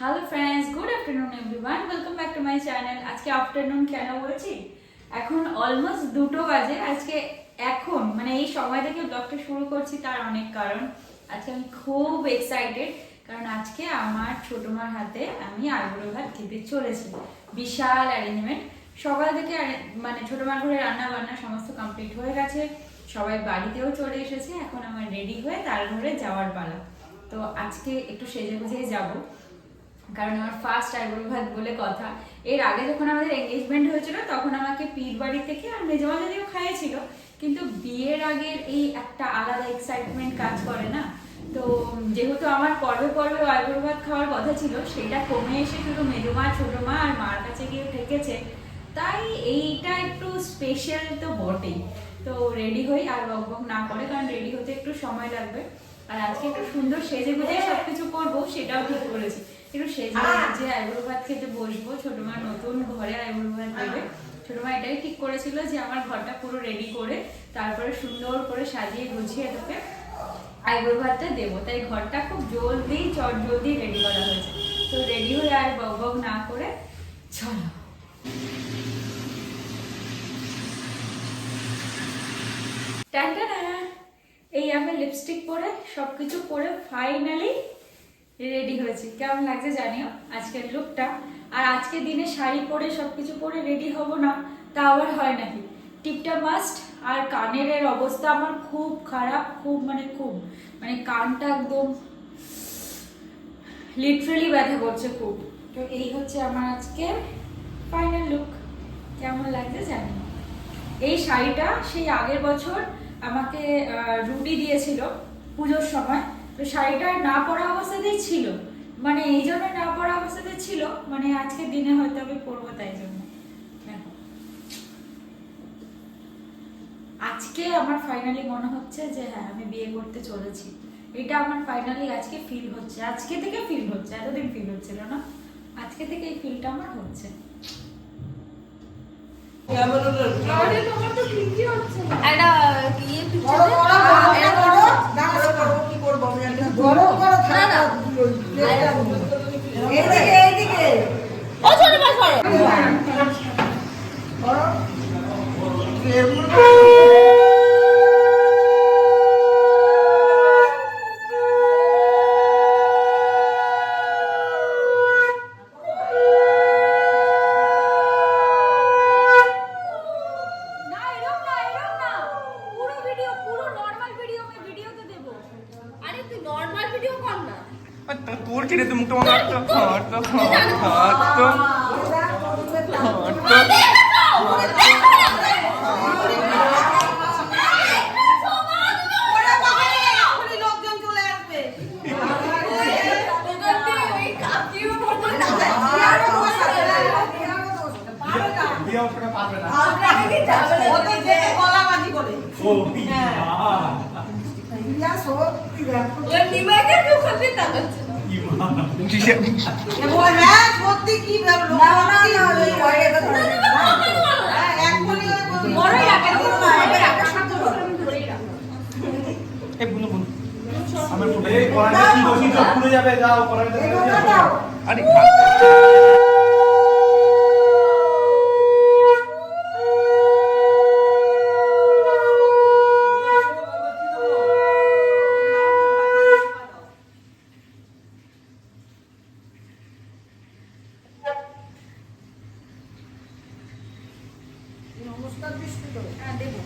Hello friends good afternoon everyone welcome back to my channel আজকে afternoon কেন বলছি? এখন অলমোস্ট দুটো বাজে। আজকে এখন মানে এই সময় থেকে ব্লগটা শুরু করছি তার অনেক কারণ। আজকে আমি খুব এক্সাইটেড কারণ আজকে আমার ছোট মার হাতে আমি আলুর ভাত খেতে চলেছি। বিশাল অ্যারেঞ্জমেন্ট সকাল থেকে মানে ছোট মার ঘরে রান্না বান্না সমস্ত কমপ্লিট হয়ে গেছে। সবাই বাড়িতেও চলে এসেছে। এখন আমার রেডি হয়ে তার ঘরে যাওয়ার পালা। তো আজকে একটু সেজে গুজেই যাব। কারণ আমার ফার্স্ট আইবুড়ো ভাত বলে কথা। এর আগে যখন আমাদের এঙ্গেজমেন্ট হয়েছিল, তখন আমাকে পীর বাড়ি থেকে আর মেজমা যদিও খাইয়েছিল। কিন্তু বিয়ের আগের এই একটা আলাদা এক্সাইটমেন্ট কাজ করে না। তো যেহেতু আমার পর্বে পর্বে আইবুড়ো ভাত খাওয়ার কথা ছিল, সেটা কমে এসে শুধু মেজমা ছোট মা আর মার কাছে গিয়ে ঠেকেছে তাই এইটা একটু স্পেশাল তো বটেই। তো রেডি হই আর বক বক না করে, কারণ রেডি হতে একটু সময় লাগবে। আর আজকে একটু সুন্দর সেজে গুজে সবকিছু করব, সেটাও ঠিক করেছি। একটু সেজে গুজে আইবুড়ো ভাত খেতে বসবো। ছোট মা নতুন ঘরে আইবুড়ো ভাত দেবে। ছোট মা এটাই ঠিক করেছিল যে আমার ঘরটা পুরো রেডি করে তারপরে সুন্দর করে সাজিয়ে গুছিয়ে তোকে আইবুড়ো ভাতটা দেবো। তাই ঘরটা খুব জলদি চট জলদি রেডি করা হয়েছে। তো রেডি হয়ে আর বক বক না করে চলো। এই আমি লিপস্টিক পরে সবকিছু পরে ফাইনালি রেডি হয়েছি। কেমন লাগছে জানিও আজকের লুকটা আর আজকে দিনে শাড়ি পরে সবকিছু পরে রেডি হব না, তা আবার হয় নাকি? টিপটা মাস্ট আর কানের এর অবস্থা আমার খুব খারাপ, খুব মানে খুব। মানে কানটা একদম লিটারেলি ব্যথা করছে খুব। তো এই হচ্ছে আমার আজকে ফাইনাল লুক কেমন লাগছে জানি এই শাড়িটা সেই আগের বছর আমাকে রুটি দিয়েছিল পুজোর সময়। তো শাড়িটা না পরা অবস্থাতেই ছিল। মানে এই জন্য না পরা অবস্থাতে ছিল। মানে আজকের দিনে হয়তো আমি পরবো তাই জন্য। আজকে আমার ফাইনালি মনে হচ্ছে যে হ্যাঁ আমি বিয়ে করতে চলেছি। এটা আমার ফাইনালি আজকে ফিল হচ্ছে। আজকে থেকে ফিল হচ্ছে। এতদিন ফিল হচ্ছিল না। আজকে থেকে এই ফিলটা আমার হচ্ছে। একটা ইয়ে বড় বড় বড় এটা বড় দাঁড়া করো কি করব আমি একটা বড় বড় না, না। এইদিকে এইদিকে ও ছোট মা সরো না তোর কিনে তুই মুখটা মনে হাঁটতো হাঁটতো হাঁটতো হাঁটতো এখনই লোকজন চলে আসবে ওই কাকিও বলব না বিয়ে অবস্থাটা পারবে না ওদের দেখে গলাবাজি করে ও ইয়া সত্যি দেখো ওই নিমাকে কেউ খাবে তাকাচ্ছে না এবং হ্যাঁ সত্যি কি ব্যাপার লোক না না ওই ভয়ে কথা হ্যাঁ এখনই বড়ই রাখে, বড়ই রাখে। এই বুনু বুনু আমার পুরো এই কড়াইটা কি বসি তো পুড়ে যাবে যাও আরে নমস্কার দৃষ্টি তো হ্যাঁ দেবো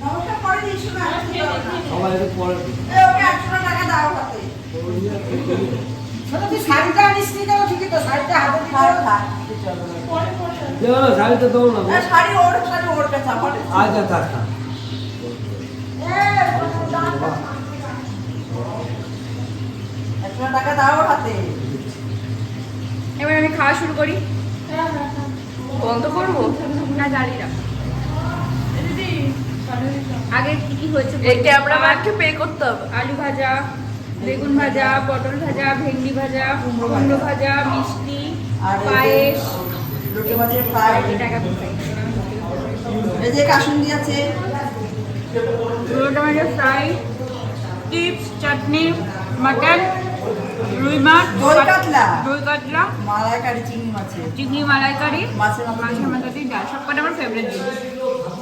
নমস্কার করে দিস না সবাই একটু পরে এ ওকে একশো টাকা দাও হাতে ছোট তুই শাড়িটা আনিস নি কেন ঠিকই তো শাড়িটা হাতে দিতে চলো শাড়িটা দেবো না শাড়ি ওর শাড়ি ওর কাছে আমার আচ্ছা আচ্ছা একশো টাকা দাও হাতে। এবার আমি খাওয়া শুরু করি। বন্ধ করব? না জানি না আগে কি কি হয়েছে এই ক্যামেরা ম্যানকে পে করতে হবে। আলু ভাজা বেগুন ভাজা পটল ভাজা ভেন্ডি ভাজা কুমড়ো ভাজা মিষ্টি পায়েস। এই যে কাসুন্দি আছে। টমেটো ফ্রাই চিপস চাটনি মাটন রুই মাছ দই কাতলা। দই কাতলা। মালাইকারি চিংড়ি মাছের চিংড়ি মালাইকারি মাছের মাছের মাথা দিয়ে ডাল। সবকটা আমার ফেভারিট জিনিস।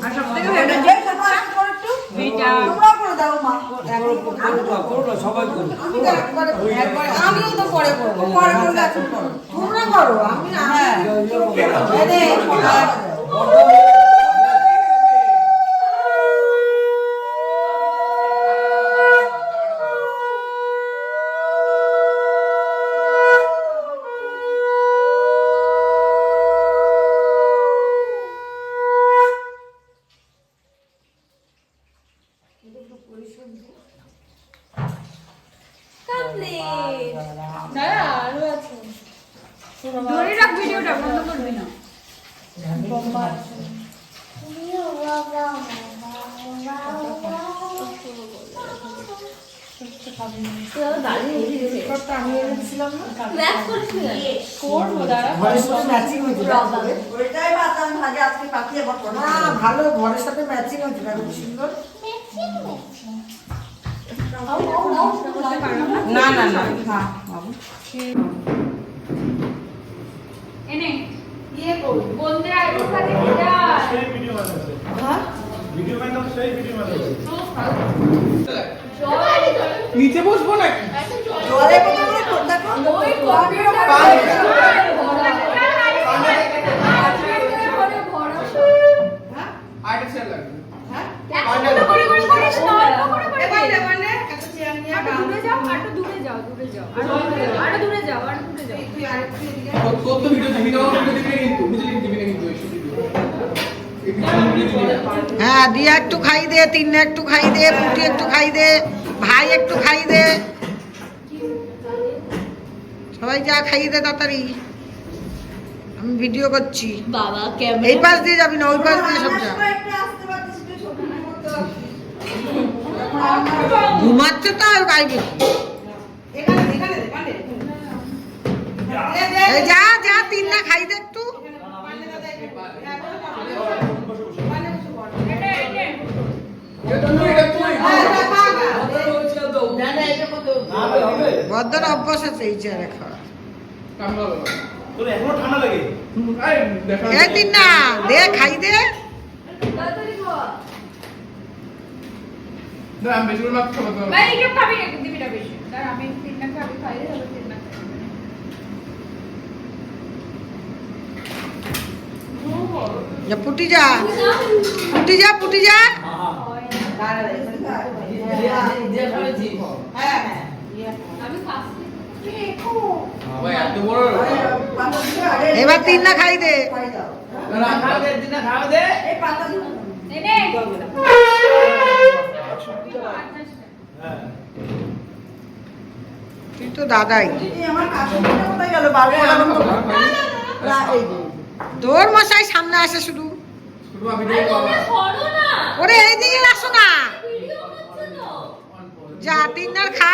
আর সব থেকে ফেভারিট জিনিস। এইটা তোমরা করে দাও মা। করো করো না, সবাই করো আমি তো পরে করব। পরে করলে এখন করো তোমরা করো আমি না হ্যাঁ এই নে, দাঁড়া আরও আছে ধরে রাখ ভিডিওটা বন্ধ করবি না করব দাঁড়া ঘরের সাথে ম্যাচিং হয়েছে ওইটাই বাতাম ভাগে আজকে পাঠিয়ে আবার করো না ভালো ঘরের সাথে ম্যাচিং হয়েছে খুব সুন্দর না না না হ্যাঁ? বাবু এনে ইয়ে করো খাতে খেতে সেই ভিডিও বানাচ্ছে হ্যাঁ ভিডিও বানাচ্ছে সেই ভিডিও বানাচ্ছে নিচে বসবো নাকি? জলে হ্যাঁ? দিয়া একটু খাই দে তিন্নে একটু খাই দে পুটি একটু খাই দে। ভাই একটু খাই দে। সবাই যা খাই দে তাড়াতাড়ি। আমি ভিডিও করছি। বাবা ক্যামেরা এই পাশ দিয়ে যাবি না ওই পাশ দিয়ে সব যা। ঘুমাচ্ছে তো আর গাইবে যা যা তিন না খাই দে একটু। এটা তুই এটা তুই হবে বদ্ধর অভ্যাস আছে এই চেয়ারে খাওয়া। তিন না দে খাই দে। পুটি যা। পুটি যা পুটি যা। এত বড় এবার তিন না খাই দে। না না এনে। হ্যাঁ তুই তো দাদাই। তোর মশাই সামনে আসে শুধু। শুধু আমি ভিডিও বাবা ওরে এই দিকে আসো না যা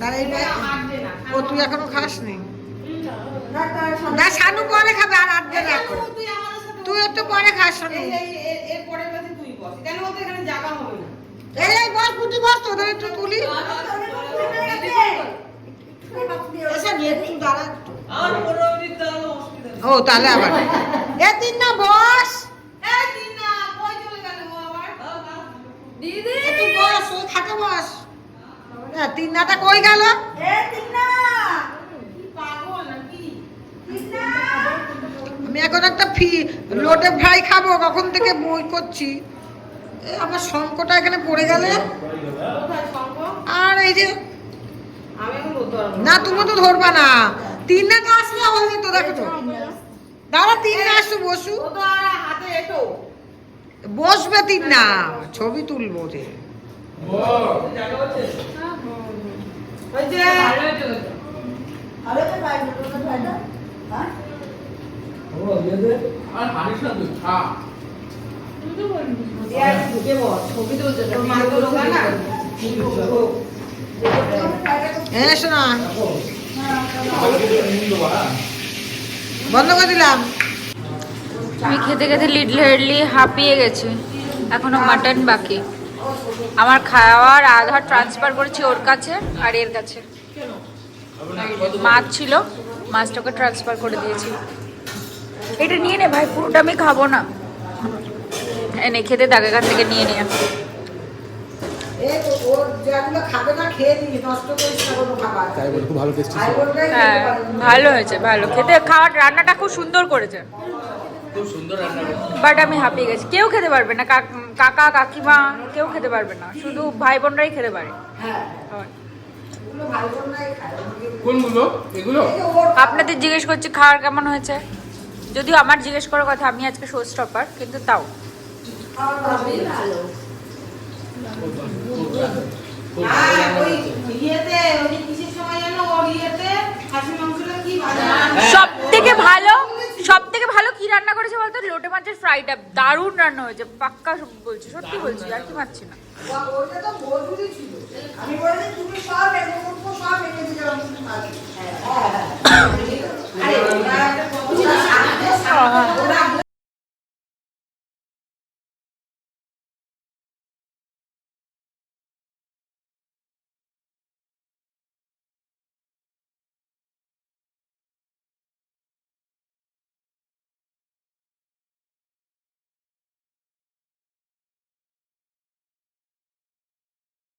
তার এই ও তুই এখনও খাস নি না শানু পরে খাবে আর আটকে রাখো। তুই একটু পরে খাস এই এই বস। তোদের একটু তুলি। এসে নিয়ে একটু দাঁড়া ও তাহলে আবার। এ তিন না বস। ওই খাটে বস। হ্যাঁ তিন নাটা কই গেল? আমি এখন একটা ফি লোটে ফ্রাই খাব কখন থেকে বই করছি? এ আমার শঙ্কটা এখানে পড়ে গেলে? আর এই যে না। তুমি তো ধরবা না। তিনটা আসলে হয়ে যেত দেখো তো। দাঁড়া তিন না আসতো বসু। বসবে তিন না ছবি তুলবো যে বন্ধ করে দিলাম আমি খেতে খেতে লিডলি হাঁপিয়ে গেছে। এখনও মাটন বাকি। আমার খাওয়ার আধার ট্রান্সফার করেছি ওর কাছে আর এর কাছে। মাছ ছিল মাছটাকে ট্রান্সফার করে দিয়েছি। এটা নিয়ে নে ভাই পুরোটা আমি খাব না। এনে খেতে দাগ কাছ থেকে নিয়ে নিয়ে হ্যাঁ ভালো হয়েছে ভালো। খেতে খাওয়ার রান্নাটা খুব সুন্দর করেছে। খুব সুন্দর রান্না বাট আমি হাঁপিয়ে গেছি। কেউ খেতে পারবে না। কাকা কাকিমা কেউ খেতে পারবে না। শুধু ভাই বোনরাই খেতে পারে। হ্যাঁ। কোনগুলো? এগুলো? আপনাদের জিজ্ঞেস করছি খাওয়ার কেমন হয়েছে? যদিও আমার জিজ্ঞেস করার কথা আমি আজকে শো স্টপার কিন্তু তাও। সব থেকে ভালো সব থেকে ভালো কি রান্না করেছে বলতো? লোটে মাছের ফ্রাইটা। দারুণ রান্না হয়েছে। পাক্কা বলছি সত্যি বলছি আর কি পাচ্ছি না। ওইটা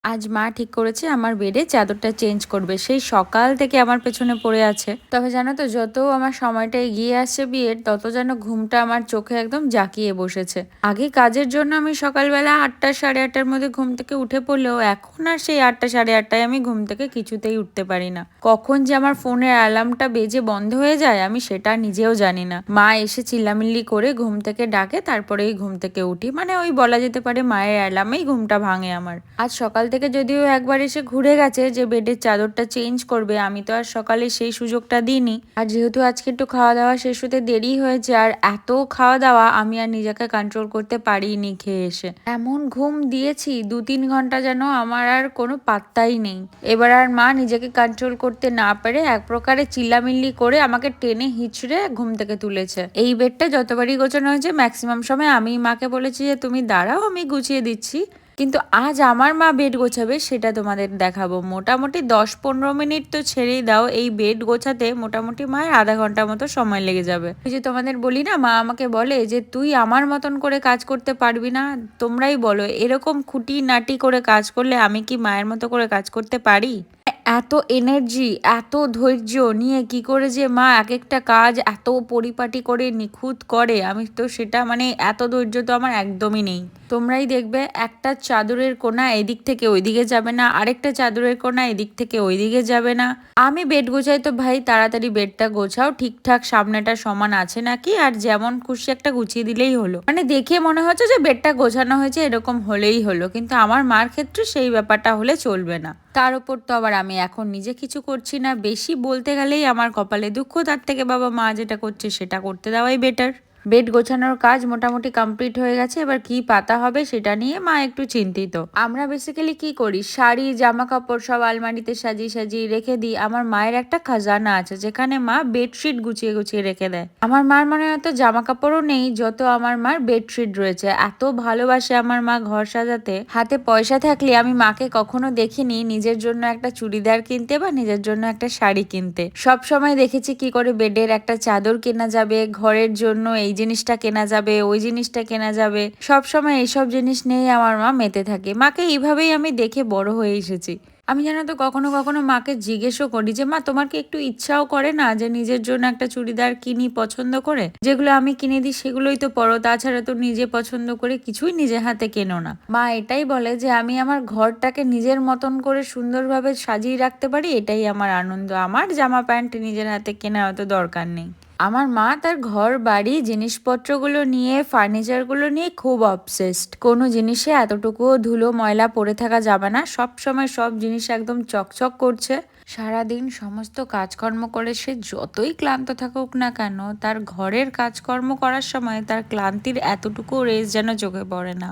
আজ মা ঠিক করেছে, আমার বেডে চাদরটা চেঞ্জ করবে। সেই সকাল থেকে আমার পেছনে পড়ে আছে। তবে জানো তো, যত আমার সময়টা এগিয়ে আসছে বিয়ের, তত যেন ঘুমটা আমার চোখে একদম জাকিয়ে বসেছে। আগে কাজের জন্য আমি সকালবেলা আটটা, সাড়ে আটটার মধ্যে ঘুম থেকে উঠে পড়লেও এখন আর সেই আটটা, সাড়ে আটটায় আমি ঘুম থেকে কিছুতেই উঠতে পারি না। কখন যে আমার ফোনের অ্যালার্মটা বেজে বন্ধ হয়ে যায়, আমি সেটা নিজেও জানি না। মা এসে চিল্লামিল্লি করে ঘুম থেকে ডাকে, তারপরেই ঘুম থেকে উঠি। মানে ওই বলা যেতে পারে মায়ের অ্যালার্মেই ঘুমটা ভাঙে আমার। আজ সকাল থেকে যদিও একবার এসে ঘুরে গেছে যে বেডের চাদরটা চেঞ্জ করবে, আমি তো আর সকালে সেই সুযোগটা দিইনি। আর যেহেতু আজকে একটু খাওয়া দাওয়া শেষ হতে দেরি হয়েছে, আর এত খাওয়া দাওয়া আমি আর নিজেকে কন্ট্রোল করতে পারিনি খেয়ে এসে। এমন ঘুম দিয়েছি দু তিন ঘণ্টা যেন আমার আর কোনো পাত্তাই নেই। এবার আর মা নিজেকে কন্ট্রোল করতে না পেরে এক প্রকারে চিল্লামিল্লি করে আমাকে টেনে হিচড়ে ঘুম থেকে তুলেছে। এই বেডটা যতবারই গোছানো হয়েছে ম্যাক্সিমাম সময় আমি মাকে বলেছি যে, তুমি দাঁড়াও, আমি গুছিয়ে দিচ্ছি। কিন্তু আজ আমার মা বেড গোছাবে সেটা তোমাদের দেখাবো। মোটামুটি দশ পনেরো মিনিট তো ছেড়েই দাও, এই বেড গোছাতে মোটামুটি মায়ের আধা ঘণ্টা মতো সময় লেগে যাবে। ওই যে তোমাদের বলি না, মা আমাকে বলে যে তুই আমার মতন করে কাজ করতে পারবি না, তোমরাই বলো, এরকম খুঁটি নাটি করে কাজ করলে আমি কি মায়ের মতো করে কাজ করতে পারি? এত এনার্জি এত ধৈর্য নিয়ে কি করে যে মা এক একটা কাজ এত পরিপাটি করে নিখুঁত করে, আমি তো সেটা মানে এত ধৈর্য তো আমার একদমই নেই। তোমরাই দেখবে একটা চাদরের কোনা এদিক থেকে ওইদিকে যাবে না, আরেকটা চাদরের কোনা এদিক থেকে ওইদিকে যাবে না। আমি বেড গোছাই তো ভাই, তাড়াতাড়ি বেডটা গোছাও, ঠিকঠাক সামনেটা সমান আছে নাকি? আর যেমন খুশি একটা গুছিয়ে দিলেই হলো। মানে দেখে মনে হচ্ছে যে বেডটা গোছানো হয়েছে, এরকম হলেই হলো। কিন্তু আমার মার ক্ষেত্রে সেই ব্যাপারটা হলে চলবে না। তার উপর তো আবার আমি এখন নিজে কিছু করছি না। বেশি বলতে গেলেই আমার কপালে দুঃখ, তার থেকে বাবা মা যেটা করছে সেটা করতে দেওয়াই বেটার বেড গোছানোর কাজ মোটামুটি কমপ্লিট হয়ে গেছে, এবার কি পাতা হবে সেটা নিয়ে মা একটু চিন্তিত। আমরা বেসিক্যালি কি করি? শাড়ি জামা কাপড় সব আলমারিতে সাজিয়ে সাজিয়ে রেখে দিই। আমার মায়ের একটা খাজানা আছে, যেখানে মা বেডশিট গুছিয়ে গুছিয়ে রেখে দেয়। আমার মার মনে হয় তো জামা কাপড়ও নেই, যত আমার মার বেডশিট রয়েছে। এত ভালোবাসে আমার মা ঘর সাজাতে। হাতে পয়সা থাকলে আমি মাকে কখনো দেখিনি, নিজের জন্য একটা চুড়িদার কিনতে বা নিজের জন্য একটা শাড়ি কিনতে। সব সময় দেখেছি কি করে বেডের একটা চাদর কেনা যাবে, ঘরের জন্য এই জিনিসটা কেনা যাবে, ওই জিনিসটা কেনা যাবে। সব সময় এইসব জিনিস নিয়েই আমার মা মেতে থাকে। মাকে এইভাবেই আমি দেখে বড় হয়ে এসেছি। আমি জানো তো কখনো কখনো মাকে জিজ্ঞেসও করি যে, মা, তোমার কি একটু ইচ্ছাও করে না যে, নিজের জন্য একটা চুড়িদার কিনি পছন্দ করে? যেগুলো আমি কিনে দিই সেগুলোই তো পরো। তাছাড়া তো নিজে পছন্দ করে কিছুই নিজের হাতে কেনো না। মা এটাই বলে যে, আমি আমার ঘরটাকে নিজের মতন করে সুন্দরভাবে সাজিয়ে রাখতে পারি। এটাই আমার আনন্দ। আমার জামা প্যান্ট নিজের হাতে কেনা অত দরকার নেই। আমার মা তার ঘর, বাড়ি, জিনিসপত্রগুলো নিয়ে ফার্নিচারগুলো নিয়ে খুব অবসেসড কোনো জিনিসে এতটুকুও ধুলো, ময়লা পড়ে থাকা যাবে না। সব সময় সব জিনিস একদম চকচক করছে। সারাদিন সমস্ত কাজকর্ম করে সে যতই ক্লান্ত থাকুক না কেন, তার ঘরের কাজকর্ম করার সময় তার ক্লান্তির এতটুকু রেস যেন চোখে পড়ে না।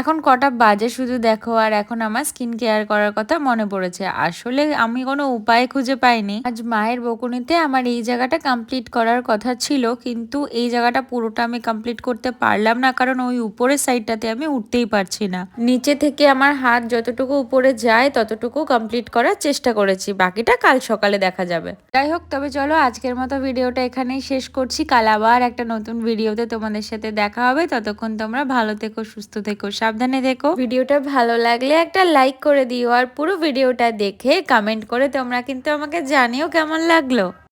এখন কটা বাজে শুধু দেখো, আর এখন আমার স্কিন কেয়ার করার কথা মনে পড়েছে। আসলে আমি কোনো উপায় খুঁজে পাইনি। আজ মায়ের বকুনিতে আমার এই জায়গাটা কমপ্লিট করার কথা ছিল, কিন্তু এই জায়গাটা পুরোটা আমি কমপ্লিট করতে পারলাম না, কারণ ওই উপরের সাইডটাতে আমি উঠতেই পারছি না। নিচে থেকে আমার হাত যতটুকু উপরে যায়, ততটুকু কমপ্লিট করার চেষ্টা করেছি। বাকিটা কাল সকালে দেখা যাবে। যাই হোক, তবে চলো আজকের মতো ভিডিওটা এখানেই শেষ করছি। কাল আবার একটা নতুন ভিডিওতে তোমাদের সাথে দেখা হবে। ততক্ষণ তোমরা ভালো থেকো, সুস্থ থেকো সাবধানে দেখো। ভিডিওটা ভালো লাগলে একটা লাইক করে দিও আর পুরো ভিডিওটা দেখে কমেন্ট করে তোমরা কিন্তু আমাকে জানিও কেমন লাগল।